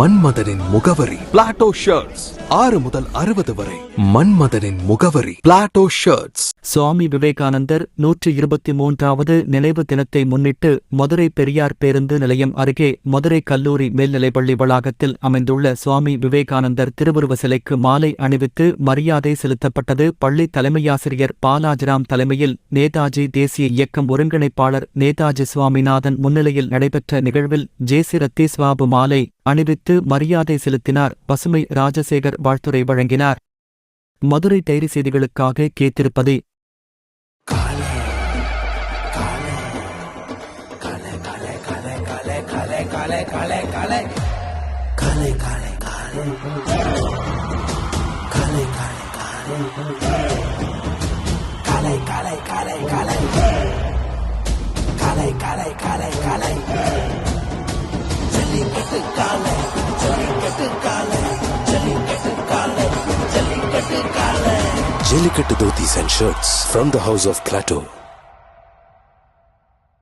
மன்மதனின் முகவரி. Plato shirts ஆறு முதல் அறுபது வரை. மன்மதனின் முகவரி. பிளாட்டோ ஷர்ட்ஸ் சுவாமி விவேகானந்தர் நூற்றி இருபத்தி மூன்றாவது நினைவு தினத்தை முன்னிட்டு மதுரை பெரியார் பேருந்து நிலையம் அருகே மதுரை கல்லூரி மேல்நிலைப்பள்ளி வளாகத்தில் அமைந்துள்ள சுவாமி விவேகானந்தர் திருவுருவ சிலைக்கு மாலை அணிவித்து மரியாதை செலுத்தப்பட்டது பள்ளி தலைமையாசிரியர் பாலாஜிராம் தலைமையில் நேதாஜி தேசிய இயக்கம் ஒருங்கிணைப்பாளர் நேதாஜி சுவாமிநாதன் முன்னிலையில் நடைபெற்ற நிகழ்வில் ஜேசி ரத்தீஸ்வாபு மாலை அணிவித்து மரியாதை செலுத்தினார். பசுமை ராஜசேகர் வாழ்த்துரை வழங்கினார். மதுரை டைரி செய்திகளுக்காக கேத்திருப்பது Jellicut Dhoti's and shirts from the house of Plato.